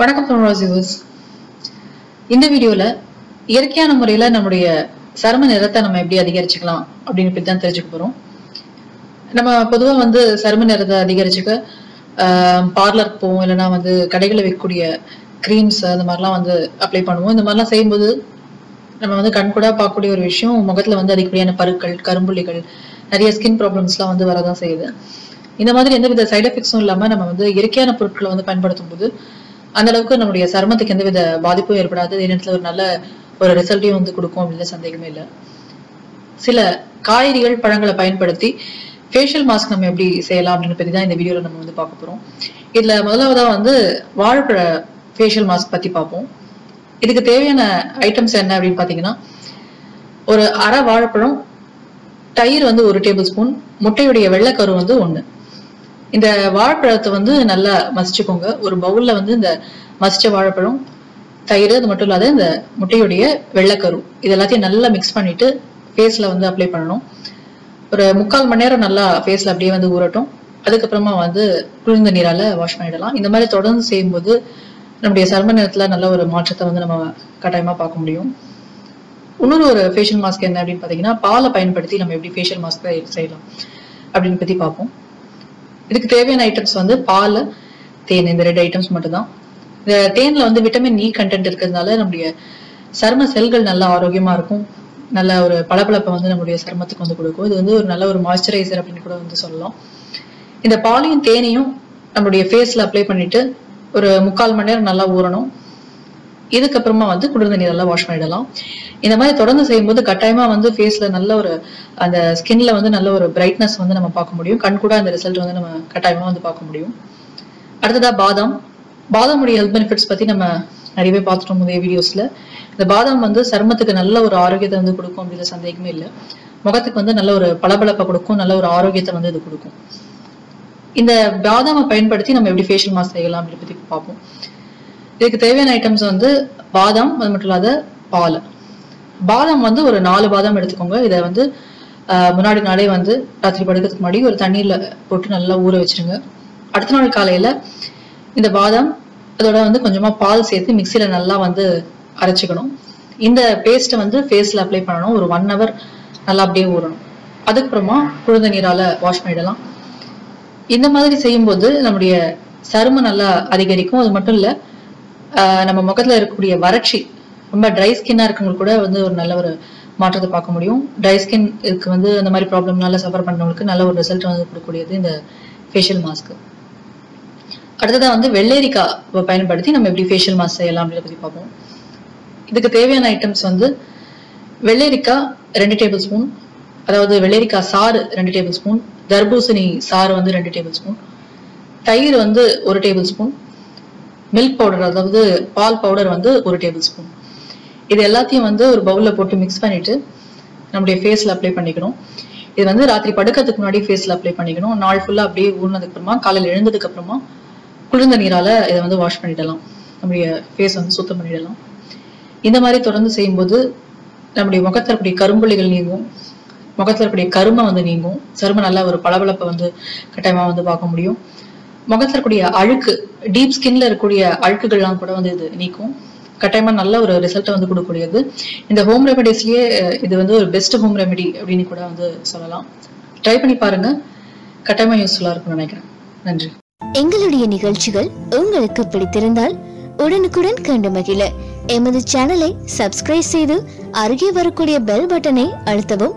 வணக்கம் தமிழ் இந்த வீடியோவில் இயற்கையான முறையில நம்முடைய சரும நிறத்தை நம்ம எப்படி அதிகரிச்சுக்கலாம் அப்படின்னு இப்படி தான் தெரிஞ்சுக்க போறோம். நம்ம பொதுவாக வந்து சரும நிறத்தை அதிகரிச்சுக்க பார்லருக்கு போவோம் இல்லைன்னா வந்து கடைகளில் விற்கக்கூடிய க்ரீம்ஸ் அந்த மாதிரிலாம் வந்து அப்ளை பண்ணுவோம். இந்த மாதிரிலாம் செய்யும்போது நம்ம வந்து கண்கூடா பார்க்கக்கூடிய ஒரு விஷயம் முகத்துல வந்து அதிகப்படியான பருக்கள் கரும்புள்ளிகள் நிறைய ஸ்கின் ப்ராப்ளம்ஸ்லாம் வந்து வரதான் செய்யுது. இந்த மாதிரி எந்தவித சைட் எஃபெக்ட்ஸும் இல்லாமல் நம்ம வந்து இயற்கையான பொருட்களை வந்து பயன்படுத்தும் போது அந்த அளவுக்கு நம்முடைய சருமத்துக்கு எந்தவித பாதிப்பும் ஏற்படாது. அதே நேரத்தில் ஒரு நல்ல ஒரு ரிசல்ட்டையும் வந்து கொடுக்கும் அப்படின்னு சந்தேகமே இல்லை. சில காய்கறிகள் பழங்களை பயன்படுத்தி ஃபேஷியல் மாஸ்க் நம்ம எப்படி செய்யலாம் அப்படின்னு பற்றி தான் இந்த வீடியோவில் நம்ம வந்து பார்க்க போகிறோம் இதில் முதலாவதாக வந்து வாழைப்பழ ஃபேஷியல் மாஸ்க் பற்றி பார்ப்போம். இதுக்கு தேவையான ஐட்டம்ஸ் என்ன அப்படின்னு பார்த்தீங்கன்னா ஒரு அரை வாழைப்பழம் தயிர் வந்து ஒரு டேபிள் ஸ்பூன் முட்டையுடைய வெள்ளைக்கரு வந்து ஒன்று இந்த வாழைப்பழத்தை வந்து நல்லா மசிச்சுக்கோங்க. ஒரு பவுல்ல வந்து இந்த மசிச்ச வாழைப்பழம் தயிர் அது மட்டும் இல்லாத இந்த முட்டையுடைய வெள்ளைக்கரு. இது எல்லாத்தையும் நல்லா மிக்ஸ் பண்ணிட்டு ஃபேஸில் வந்து அப்ளை பண்ணணும். ஒரு முக்கால் மணி நேரம் நல்லா ஃபேஸில் அப்படியே வந்து ஊறட்டும். அதுக்கப்புறமா வந்து குளிர்ந்த நீரால் வாஷ் பண்ணிடலாம். இந்த மாதிரி தொடர்ந்து செய்யும்போது நம்முடைய சர்ம நேரத்தில் நல்ல ஒரு மாற்றத்தை வந்து நம்ம கட்டாயமாக பார்க்க முடியும். இன்னொரு ஒரு ஃபேஷியல் மாஸ்க் என்ன அப்படின்னு பார்த்தீங்கன்னா பாலை பயன்படுத்தி நம்ம எப்படி ஃபேஷியல் மாஸ்க் செய்யலாம் அப்படின்னு பற்றி பார்ப்போம். இதுக்கு தேவையான ஐட்டம்ஸ் வந்து பால் தேன். இந்த ரெண்டு ஐட்டம்ஸ் மட்டும்தான். இந்த தேனில் வந்து விட்டமின் இ கண்டென்ட் இருக்கிறதுனால நம்முடைய சரும செல்கள் நல்லா ஆரோக்கியமா இருக்கும். நல்ல ஒரு பளபளப்பை வந்து நம்முடைய சருமத்துக்கு வந்து கொடுக்கும். இது வந்து ஒரு நல்ல ஒரு மாய்ஸ்சரைசர் அப்படின்னு கூட வந்து சொல்லலாம். இந்த பாலையும் தேனையும் நம்மளுடைய ஃபேஸ்ல அப்ளை பண்ணிட்டு ஒரு முக்கால் மணி நேரம் நல்லா ஊறணும். இதுக்கப்புறமா வந்து குளிர் தண்ணி நல்லா வாஷ் பண்ணிடலாம். இந்த மாதிரி தொடர்ந்து செய்யும்போது கட்டாயமா வந்து ஃபேஸ்ல நல்ல ஒரு அந்த ஸ்கின்ல வந்து நல்ல ஒரு பிரைட்னஸ் வந்து நம்ம பார்க்க முடியும். கண் கூட அந்த ரிசல்ட் வந்து நம்ம கட்டாயமா வந்து பார்க்க முடியும். அடுத்ததா பாதாம். பாதாமுடைய ஹெல்த் பெனிஃபிட்ஸ் பத்தி நம்ம நிறையவே பார்த்துட்டோம் முதல் வீடியோஸ்ல இந்த பாதாம் வந்து சருமத்துக்கு நல்ல ஒரு ஆரோக்கியத்தை வந்து கொடுக்கும் அப்படிங்கிற சந்தேகமே இல்லை. முகத்துக்கு வந்து நல்ல ஒரு பளபளப்பை கொடுக்கும் நல்ல ஒரு ஆரோக்கியத்தை வந்து இது கொடுக்கும். இந்த பாதாமை பயன்படுத்தி நம்ம எப்படி ஃபேஷியல் மாஸ்க் செய்யலாம் அப்படின்னு பத்தி பார்ப்போம். இதுக்கு தேவையான ஐட்டம்ஸ் வந்து பாதாம் அது மட்டும் இல்லாத பால். பாதாம் வந்து ஒரு நாலு பாதாம் எடுத்துக்கோங்க. இதை வந்து முன்னாடி நாளே வந்து ராத்திரி படுக்கிறதுக்கு முன்னாடி ஒரு தண்ணியில் போட்டு நல்லா ஊற வச்சிருங்க. அடுத்த நாள் காலையில இந்த பாதாம் அதோட வந்து கொஞ்சமா பால் சேர்த்து மிக்சியில நல்லா வந்து அரைச்சிக்கணும். இந்த பேஸ்ட்டை வந்து ஃபேஸ்ல அப்ளை பண்ணணும். ஒரு ஒன் ஹவர் நல்லா அப்படியே ஊறணும். அதுக்கப்புறமா குழந்தை நீரால் வாஷ் பண்ணிடலாம். இந்த மாதிரி செய்யும்போது நம்முடைய சருமம் நல்லா அதிகரிக்கும். அது மட்டும் இல்லை நம்ம முகத்தில் இருக்கக்கூடிய வறட்சி ரொம்ப ட்ரை ஸ்கின்னாக இருக்கவங்களுக்கு கூட வந்து ஒரு நல்ல ஒரு மாற்றத்தை பார்க்க முடியும். ட்ரை ஸ்கின் இருக்கு வந்து அந்த மாதிரி ப்ராப்ளம்னால சஃபர் பண்ணவங்களுக்கு நல்ல ஒரு ரிசல்ட் வந்து கொடுக்கக்கூடியது இந்த ஃபேஷியல் மாஸ்க் அடுத்ததாக வந்து வெள்ளேரிக்காய் பயன்படுத்தி நம்ம எப்படி ஃபேஷியல் மாஸ்க் செய்யலாம் அப்படின்னு பற்றி பார்ப்போம். இதுக்கு தேவையான ஐட்டம்ஸ் வந்து வெள்ளரிக்காய் ரெண்டு டேபிள் ஸ்பூன் அதாவது வெள்ளரிக்காய் சாறு ரெண்டு டேபிள் ஸ்பூன் தர்பூசணி சாறு வந்து ரெண்டு டேபிள் ஸ்பூன் தயிர் வந்து ஒரு டேபிள் ஸ்பூன் மில்க் பவுடர் அதாவது பால் பவுடர் வந்து ஒரு டேபிள் ஸ்பூன் இது எல்லாத்தையும் வந்து ஒரு பவுலில் போட்டு மிக்ஸ் பண்ணிவிட்டு நம்முடைய ஃபேஸில் அப்ளை பண்ணிக்கணும். இது வந்து ராத்திரி படுக்கிறதுக்கு முன்னாடி ஃபேஸில் அப்ளை பண்ணிக்கணும். நாள் ஃபுல்லாக அப்படியே ஊறினதுக்கு காலையில் எழுந்ததுக்கப்புறமா குளிர்ந்த நீரால் இதை வந்து வாஷ் பண்ணிடலாம். நம்முடைய ஃபேஸ் வந்து சுத்தம் பண்ணிடலாம். இந்த மாதிரி தொடர்ந்து செய்யும்போது நம்முடைய முகத்தில் இருக்கக்கூடிய கரும்புள்ளிகள் நீங்கும். முகத்தில் இருக்கக்கூடிய கருமை வந்து நீங்கும். சரும நல்லா ஒரு பளபளப்பை வந்து கட்டாயமாக வந்து பார்க்க முடியும். முகத்துல இருக்கக்கூடிய அழுக்கு டீப் ஸ்கின்ல இருக்கக்கூடிய அழுக்குகள்லாம் கூட வந்து இது நீக்கும். கட்டாயமா நல்ல ஒரு ரிசல்ட்டை வந்து கொடுக்கக்கூடியது. இந்த ஹோம் ரெமெடிஸ்லயே இது வந்து ஒரு பெஸ்ட் ஹோம் ரெமெடி அப்படின்னு கூட வந்து சொல்லலாம். ட்ரை பண்ணி பாருங்க. கட்டாயமா யூஸ்ஃபுல்லா இருக்கும்னு நினைக்கிறேன். நன்றி. எங்களுடைய நிகழ்ச்சிகள் உங்களுக்கு பிடித்திருந்தால் உடனுக்குடன் கண்டு மகிழ. எமது சேனலை சப்ஸ்கிரைப் செய்து அருகே வரக்கூடிய பெல் பட்டனை அழுத்தவும்.